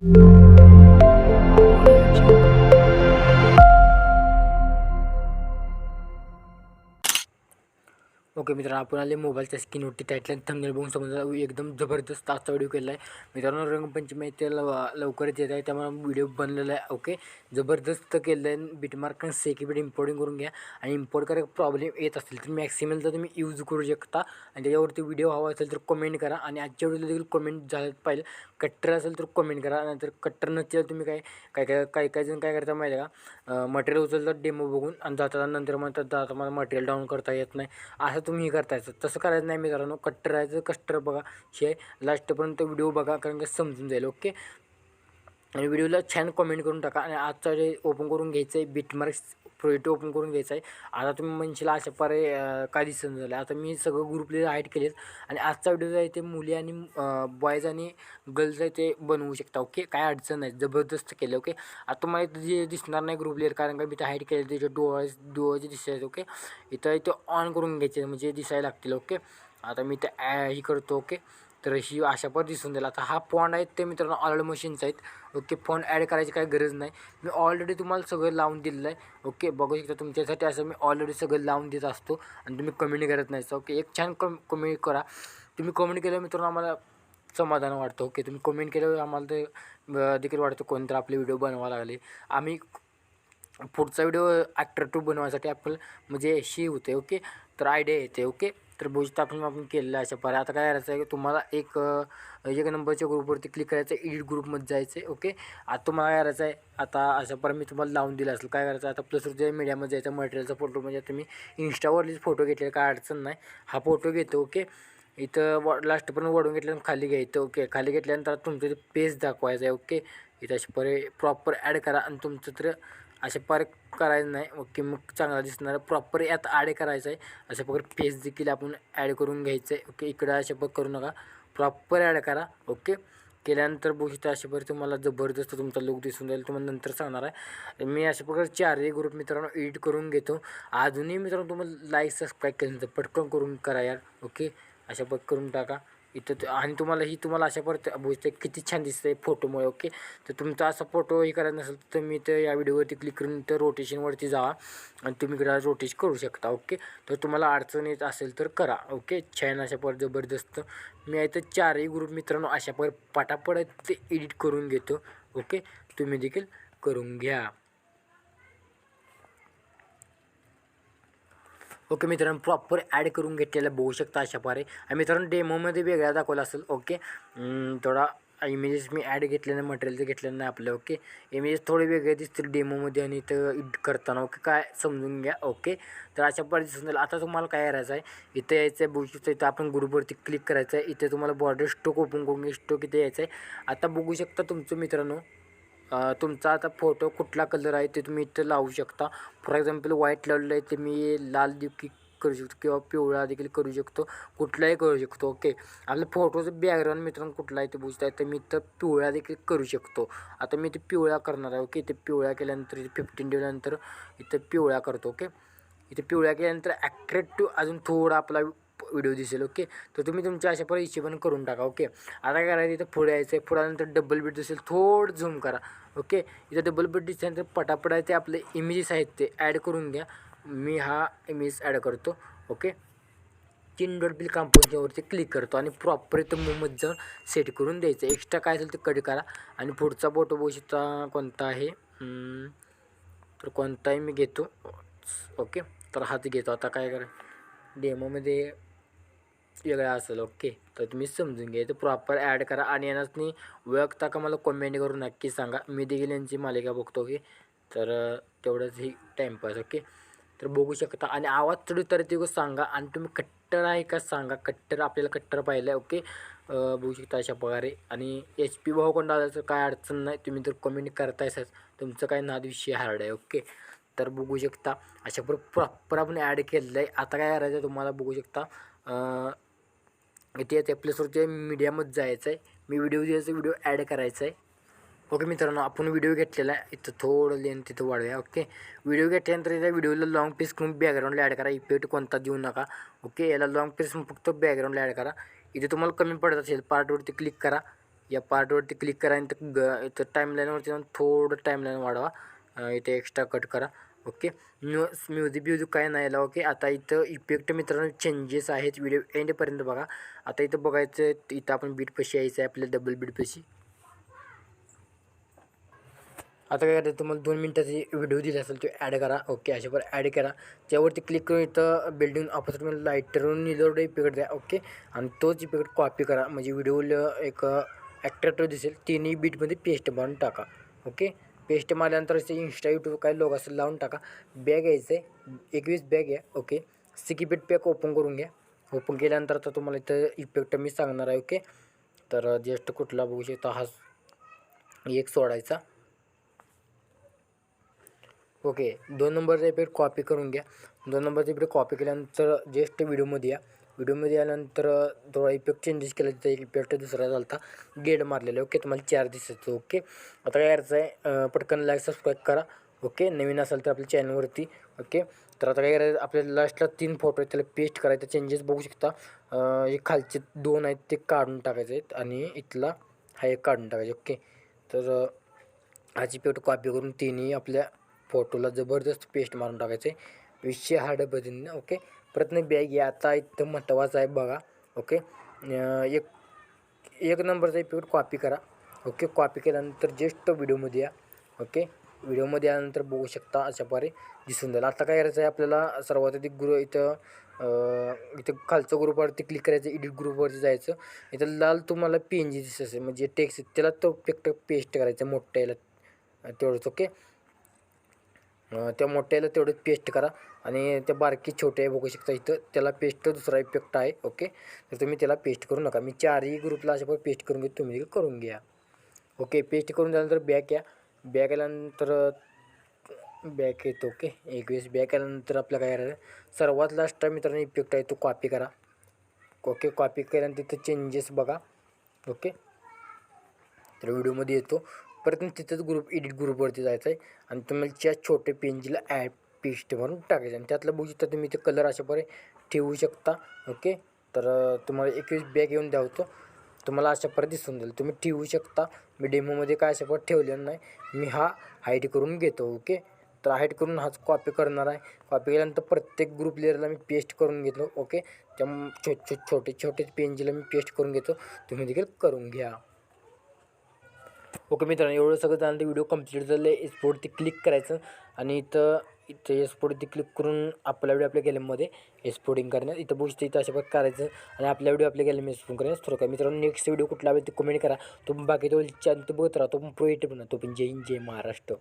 you. Okay मित्रांनो आपण आले मोबाईलच्या स्क्रीनवरती टाईटलाईन थंबनेल बघून समजा एकदम जबरदस्त आजचा व्हिडिओ केला आहे. मित्रांनो रंगपंचमी ते लव लवकरच येत आहे. त्यामुळे व्हिडिओ बनलेला आहे. ओके? जबरदस्त केलं आहे. बीटमार्क सेकी बीट इम्पोर्टिंग करून घ्या. आणि इम्पोर्ट करायला प्रॉब्लेम येत असेल तर मॅक्सिमलचा तुम्ही यूज करू शकता. आणि त्याच्यावरती व्हिडिओ हवा असेल तर कमेंट करा. आणि आजच्या व्हिडिओला देखील कमेंट झालं पाहिजे कट्टर असेल तर कमेंट करा. नंतर कट्टर नसेल तुम्ही काय काय काय काय काय जण काय करता माहिती आहे का? मटेरियल उचलतात डेमो बघून. आणि जाताना नंतर म्हणतात जाता मला मटेरियल डाऊन करता येत नाही. असं तुम्ही हे करतायचं तसं करायचं नाही मित्रांनो. कट्टर राहायचं कट्टर बघा. हे लास्टपर्यंत व्हिडिओ बघा कारण की समजून जाईल ओके? आणि व्हिडिओला छान कमेंट करून टाका. आणि आजचा जे ओपन करून घ्यायचं आहे बीटमार्क्स प्रोजेक्ट ओपन करून घ्यायचं आहे. आता तुम्ही म्हणशील अशा पर्याय काय दिसून झालं. आता मी सगळं ग्रुपले हाईट केलेत. आणि आजचा व्हिडिओ आहे ते मुली आणि बॉयज आणि गर्ल्स आहे ते बनवू शकता ओके काय अडचण नाही. जबरदस्त केलं ओके आता तुम्हाला इथं जे दिसणार नाही ग्रुप लेअर कारण का मी ते हाईट केले त्याचे डोळा डोळ्याचे दिसायचे ओके इथं इथे ऑन करून घ्यायचे म्हणजे दिसायला लागतील ओके आता मी ते ॲ ही करतो ओके तर ही अशा पण दिसून दिला आता हा फॉन्ट आहेत ते मित्रांनो ऑलरेडी मशीन्स आहेत. ओके फॉन्ट ॲड करायची काही गरज नाही. मी ऑलरेडी तुम्हाला सगळं लावून दिलेलं आहे. ओके बघू शकता तुमच्यासाठी असं मी ऑलरेडी सगळं लावून देत असतो आणि तुम्ही कमेंट करत नाही. ओके एक छान कम कमेंट करा. तुम्ही कमेंट केलं मित्रांनो आम्हाला समाधान वाटतं. ओके तुम्ही कमेंट केल्यावर आम्हाला ते देखील वाटतं कोणतं आपले व्हिडिओ बनवा लागले. आम्ही पुढचा व्हिडिओ ॲट्रॅक्टिव्ह बनवायसाठी आपण म्हणजे हे होते ओके तर आयडिया येते ओके तर भोज आपण आपण केलेलं आहे अशा पारे आता काय करायचं आहे की तुम्हाला एक एक नंबरच्या ग्रुपवरती क्लिक करायचं आहे एडिट ग्रुपमध्ये जायचं आहे ओके आता तुम्हाला काय करायचं आहे आता अशा पारे मी तुम्हाला लावून दिलं असेल काय करायचं आता प्लस जे मीडियामध्ये जायचं मटेरियलचा फोटो म्हणजे तुम्ही इन्स्टावरलीच फोटो घेतलेला काय अडचण नाही. हा फोटो घेतो ओके इथं व लास्टपर्यंत वडून घेतल्यानंतर खाली घ्यायचं ओके खाली घेतल्यानंतर तुमचं ते पेज दाखवायचं आहे ओके इथं अशा परे प्रॉपर ॲड करा आणि तुमचं तर असे पार करायचं नाही ओके मग चांगला दिसणार प्रॉपर यात ॲड करायचं आहे अशा प्रकारे फेस देखील आपण ॲड करून घ्यायचं आहे ओके इकडं अशा प्रकारे करू नका. प्रॉपर ॲड करा. ओके केल्यानंतर बघू शकता अशा प्रकारे तुम्हाला जबरदस्त तुमचा लुक दिसून जाईल. तुम्हाला नंतर सांगणार आहे. मी अशा प्रकारे चारही ग्रुप मित्रांनो एडिट करून घेतो. अजूनही मित्रांनो तुम्हाला लाईक सबस्क्राईब केलं पटकन करून करा यार. ओके अशा पद्धत करून टाका. इथं आणि तुम्हाला ही तुम्हाला अशा परत बोलते किती छान दिसतंय फोटोमुळे ओके तर तुमचा असा फोटो हे करायचा नसेल तर मी तर या व्हिडिओवरती क्लिक करून तर रोटेशनवरती जा आणि तुम्ही इकडे रोटेशन करू शकता ओके तर तुम्हाला अडचण येत असेल तर करा ओके छान अशा पर जबरदस्त. मी आहे तर चारही ग्रुप मित्रांनो अशा पर पटापट ते एडिट करून घेतो ओके तुम्ही देखील करून घ्या. ओके मित्रांनो प्रॉपर ॲड करून घेतलेलं बघू शकता अशा पारे आणि मित्रांनो डेमोमध्ये वेगळा दाखवला असेल ओके. थोडा इमेजेस मी ॲड घेतलेलं मटेरियलचं घेतलेलं नाही आपलं ओके. इमेजेस थोडे वेगळे दिसतील डेमोमध्ये आणि इथं एडिट करताना ओके. काय समजून घ्या ओके. तर अशा प्रकारे दिसून जाईल आता तुम्हाला काय करायचं आहे इथं यायचं आहे बघू शकता इथं आपण ग्रुपवरती क्लिक करायचं आहे. इथे तुम्हाला बॉर्डर स्टोक ओपन करून स्टोक इथे यायचं आहे. आता बघू शकता तुमचं मित्रांनो तुमचा आता फोटो कुठला कलर आहे ते तुम्ही इथं लावू शकता. फॉर एक्झाम्पल व्हाईट लावलेलं आहे ते मी लाल देखील करू शकतो किंवा पिवळा देखील करू शकतो. कुठलाही करू शकतो ओके आपल्या फोटोचं बॅकग्राऊंड मित्रांनो कुठला आहे ते बुजता आहे तर मी इथं पिवळा देखील करू शकतो. आता मी ते पिवळा करणार आहे ओके इथे पिवळा केल्यानंतर इथे फिफ्टीन ठेवल्यानंतर इथं पिवळा करतो ओके इथे पिवळ्या केल्यानंतर ॲट्रॅक्टिव्ह अजून थोडा आपला व्हिडिओ दिसेल ओके तर तुम्ही तुमच्या अशा पर पण करून टाका ओके आता काय करायचं इथं पुढे यायचं आहे पुढे आल्यानंतर डबल बीट दिसेल थोडं झूम करा ओके इथं डबल बीट दिसल्यानंतर पटापट आहे ते आपले इमेजेस आहेत ते ॲड करून घ्या. मी हा इमेज ॲड करतो ओके तीन डॉट बिल वरती क्लिक करतो आणि प्रॉपर इथं मूवमध्ये जाऊन सेट करून द्यायचं. एक्स्ट्रा काय असेल ते कट करा. आणि पुढचा फोटो बघू शकता कोणता आहे? तर कोणताही मी घेतो ओके तर हाच घेतो. आता काय करा डेमोमध्ये वेगळा असेल ओके तर तुम्ही समजून घ्या. तर प्रॉपर ॲड करा आणि यांनाच ओळखता का मला कमेंट करून नक्की सांगा. मी देखील यांची मालिका बघतो ओके तर तेवढंच ही टाईमपास ओके तर बघू शकता. आणि आवाज चढू तर ते सांगा आणि तुम्ही कट्टर आहे का सांगा. कट्टर आपल्याला कट्टर पाहिलं आहे ओके बघू शकता अशा प्रकारे. आणि एच पी भाऊ कोण काय अडचण नाही. तुम्ही तर कमेंट करतायच तुमचं काय नादविषयी हार्ड आहे ओके तर बघू शकता. अशा प्र प्रॉपर आपण ॲड केलेलं आहे आता काय करायचं आहे तुम्हाला बघू शकता. इथे त्या प्लेसवरती मीडियामध्ये जायचं आहे मी व्हिडिओ द्यायचा व्हिडिओ ॲड करायचा आहे ओके मित्रांनो आपण व्हिडिओ घेतलेला आहे. इथं थोडं लेन तिथं वाढूया ओके? व्हिडिओ घेतल्यानंतर त्या व्हिडिओला लाँग पीस करून बॅकग्राऊंडला ॲड करा. इफेक्ट कोणता देऊ नका ओके? याला लाँग पीस फक्त बॅकग्राऊंडला ॲड करा. इथे तुम्हाला कमी पडत असेल पार्टवरती क्लिक करा. या पार्टवरती क्लिक करा आणि ग इथं टाईमलाईनवरती जाऊन थोडं टाईमलाईन वाढवा. इथे एक्स्ट्रा कट करा. ओके? म्यु म्युझिक ब्युझिक काय नाही आला ओके? आता इथं इफेक्ट मित्रांनो चेंजेस आहेत. व्हिडिओ एंडपर्यंत बघा. आता इथं बघायचं इथं आपण बीट पशी यायचं आहे आपल्या डबल बीट पशी आता काय करायचं तुम्हाला दोन मिनटाची व्हिडिओ दिला असेल तो ॲड करा. ओके? अशावर ॲड करा. त्यावरती क्लिक करून इथं बिल्डिंग ऑपोजिटमध्ये लाईटरून निलोड इफेक्ट द्या ओके? आणि तोच इफेक्ट कॉपी करा. म्हणजे व्हिडिओला एक uh, ॲक्ट्रॅक्टर दिसेल तिन्ही बीटमध्ये पेस्ट बनवून टाका ओके? पेस्ट मारल्यानंतर असे इंस्टा यूट्यूब काय लोक असेल लावून टाका. बॅग यायचं आहे एकवीस बॅग आहे. ओके सिकीपेट पॅक ओपन करून घ्या. ओपन केल्यानंतर तर तुम्हाला इथं इफेक्ट मी सांगणार आहे ओके तर जस्ट कुठला बघू शकता हा एक सोडायचा. ओके दोन नंबरचा इफेक्ट कॉपी करून घ्या. दोन नंबरचा इफेक्ट कॉपी केल्यानंतर जस्ट व्हिडिओमध्ये या. व्हिडिओमध्ये आल्यानंतर थोडा इफेक्ट चेंजेस केला तिथं एक इफेक्ट दुसरा झाला गेड मारलेला ओके तुम्हाला चार दिसायचं ओके आता काय करायचं आहे पटकन लाईक सबस्क्राईब करा ओके नवीन असाल तर आपल्या चॅनलवरती ओके तर आता काय करायचं आपल्याला लास्टला तीन फोटो आहेत त्याला पेस्ट करायचं चेंजेस बघू शकता. एक खालचे दोन आहेत ते काढून टाकायचे आहेत आणि इथला हा एक काढून टाकायचे ओके तर हाची पेट कॉपी करून तिन्ही आपल्या फोटोला जबरदस्त पेस्ट मारून टाकायचं. आहे विषय हार्ड पद्धतीने ओके प्रयत्न बॅग या आता इथं महत्त्वाचं आहे बघा ओके? एक एक नंबरचा इफेक्ट कॉपी करा ओके? कॉपी केल्यानंतर जस्ट व्हिडिओमध्ये या ओके? व्हिडिओमध्ये आल्यानंतर बघू शकता अशा प्रकारे दिसून जाईल. आता काय करायचं आहे आपल्याला? सर्वात अधिक ग्रु इथं इथं खालचं ग्रुपवरती क्लिक करायचं एडिट ग्रुपवरती जायचं. इथं लाल तुम्हाला पी एन जी दिसत असेल म्हणजे टेक्स्ट त्याला तो पेक्ट पेस्ट करायचं मोठ्या याला तेवढंच ओके? त्या मोठ्याला तेवढं पेस्ट करा. आणि त्या बारकी छोटे आहे बघू शकता इथं. त्याला पेस्ट दुसरा इफेक्ट आहे ओके तर तुम्ही त्याला पेस्ट करू नका. मी चारही ग्रुपला अशा पेस्ट करून घेतो. तुम्ही करून घ्या. ओके पेस्ट करून झाल्यानंतर बॅक या. बॅक आल्यानंतर बॅक येतो ओके एक वेळेस बॅक आल्यानंतर आपल्याला काय करायचं सर्वात लास्ट मित्रांनो इफेक्ट आहे तो कॉपी करा. ओके कॉपी केल्यानंतर तिथं चेंजेस बघा. ओके तर व्हिडिओमध्ये येतो. परत तिथंच ग्रुप एडिट ग्रुपवरती जायचं आहे आणि तुम्हाला त्या छोटे पेंजीला ॲड पेस्ट म्हणून टाकायचं. आणि त्यातलं बघू शकता तुम्ही ते कलर अशा प्रकारे ठेवू शकता. ओके तर तुम्हाला एकवीस बॅग येऊन द्या होतो. तुम्हाला अशा प्रकारे दिसून जाईल. तुम्ही ठेवू शकता. मी डेमोमध्ये काय अशा प्रकारे ठेवलेलं नाही. मी हा हाईट करून घेतो. ओके तर हाईट करून हाच कॉपी करणार आहे. कॉपी केल्यानंतर प्रत्येक ग्रुप लेअरला मी पेस्ट करून घेतो. ओके त्या छो छो छोटे छोटे पेंजीला मी पेस्ट करून घेतो. तुम्ही देखील करून घ्या. ओके मित्रांनो एवढं सगळं झालं व्हिडिओ कंप्लीट झालं एसपोर्टवरती क्लिक करायचं आणि इथं इथं एसपोर्टवरती क्लिक करून आपला व्हिडिओ आपल्या गॅलरीमध्ये एक्सपोर्टिंग करण्यात. इथं बघू इथं अशा प्रकारे करायचं आणि आपल्या व्हिडिओ आपल्या गॅलरीमध्ये एक्सपोर्ट करण्यास थोडं काय मित्रांनो नेक्स्ट व्हिडिओ कुठला ते कमेंट करा. तो बाकी तो चॅनल बघत राहा. तो पण प्रो बना तो पण जय हिंद जय महाराष्ट्र.